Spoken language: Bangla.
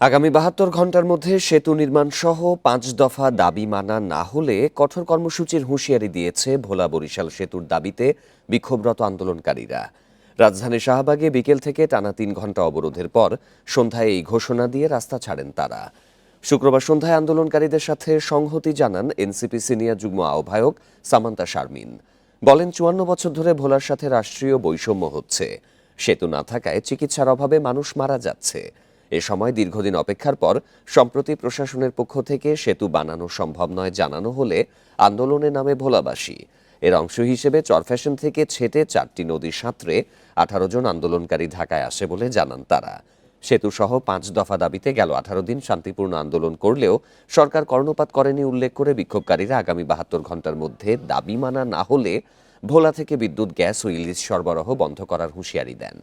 আগামী বাহাত্তর ঘণ্টার মধ্যে সেতু নির্মাণ সহ পাঁচ দফা দাবি মানা না হলে কঠোর কর্মসূচির হুঁশিয়ারি দিয়েছে ভোলা বরিশাল সেতুর দাবিতে বিক্ষোভরত আন্দোলনকারীরা। রাজধানীর শাহবাগে বিকেল থেকে টানা তিন ঘণ্টা অবরোধের পর সন্ধ্যায় এই ঘোষণা দিয়ে রাস্তা ছাড়েন তারা। শুক্রবার সন্ধ্যায় আন্দোলনকারীদের সাথে সংহতি জানান এনসিপি সিনিয়র যুগ্ম আহ্বায়ক সামান্তা শারমিন। বলেন, চুয়ান্ন বছর ধরে ভোলার সাথে রাষ্ট্রীয় বৈষম্য হচ্ছে। সেতু না থাকায় চিকিৎসার অভাবে মানুষ মারা যাচ্ছে। এ সময় দীর্ঘদিন অপেক্ষার পর, সম্প্রতি প্রশাসনের পক্ষ থেকে সেতু বানানো সম্ভব নয় জানানো হলে আন্দোলনে নামে ভোলাবাসী। এর অংশ হিসেবে চরফ্যাশন থেকে ছেটে চারটি নদী সাঁতরে আঠারো জন আন্দোলনকারী ঢাকায় আসে বলে জানান তারা। সেতুসহ পাঁচ দফা দাবিতে গেল আঠারো দিন শান্তিপূর্ণ আন্দোলন করলেও সরকার কর্ণপাত করেনি উল্লেখ করে বিক্ষোভকারীরা আগামী বাহাত্তর ঘণ্টার মধ্যে দাবি মানা না হলে ভোলা থেকে বিদ্যুৎ, গ্যাস ও ইলিশ সরবরাহ বন্ধ করার হুঁশিয়ারি দেন।